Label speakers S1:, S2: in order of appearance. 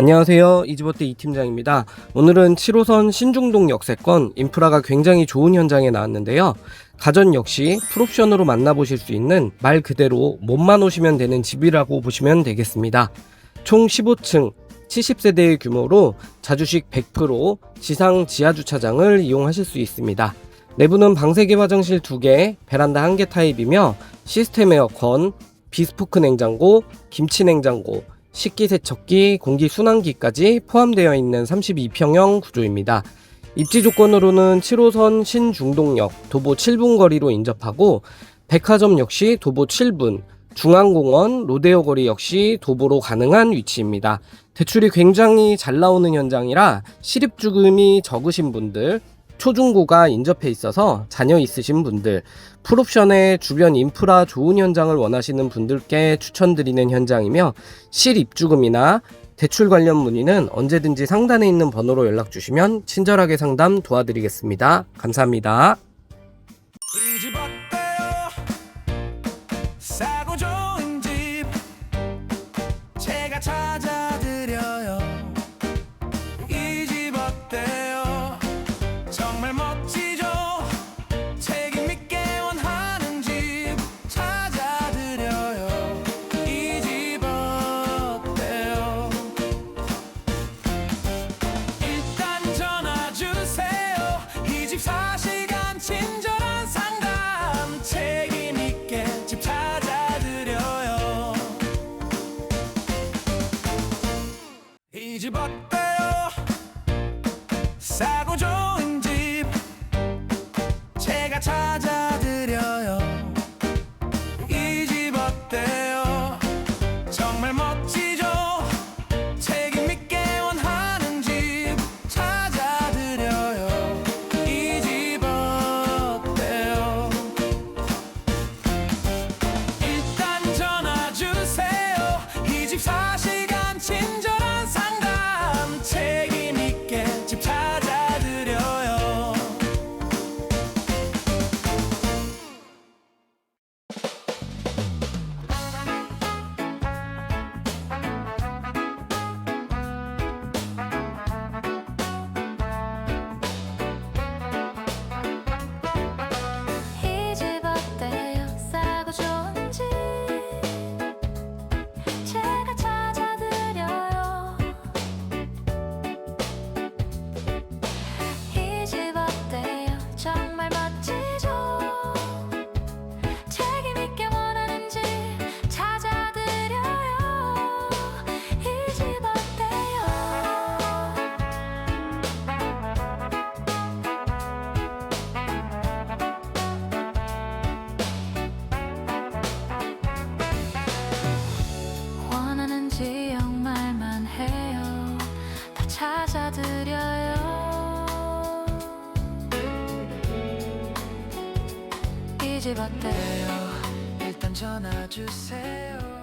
S1: 안녕하세요. 이지버트 이팀장입니다. 오늘은 7호선 신중동 역세권 인프라가 굉장히 좋은 현장에 나왔는데요. 가전 역시 풀옵션으로 만나보실 수 있는 말 그대로 몸만 오시면 되는 집이라고 보시면 되겠습니다. 총 15층 70세대의 규모로 자주식 100% 지상 지하 주차장을 이용하실 수 있습니다. 내부는 방 3개 화장실 2개, 베란다 1개 타입이며 시스템 에어컨, 비스포크 냉장고, 김치 냉장고, 식기세척기, 공기순환기까지 포함되어 있는 32평형 구조입니다. 입지 조건으로는 7호선 신중동역 도보 7분 거리로 인접하고 백화점 역시 도보 7분, 중앙공원, 로데오 거리 역시 도보로 가능한 위치입니다. 대출이 굉장히 잘 나오는 현장이라 실입주금이 적으신 분들, 초중고가 인접해 있어서 자녀 있으신 분들, 풀옵션에 주변 인프라 좋은 현장을 원하시는 분들께 추천드리는 현장이며 실입주금이나 대출 관련 문의는 언제든지 상단에 있는 번호로 연락 주시면 친절하게 상담 도와드리겠습니다. 감사합니다.
S2: 찾아드려요 이 집 어때 이 집 어때요? 싸고 좋은 집
S3: 찾아드려요. 이 집 어때요?
S2: 일단 전화 주세요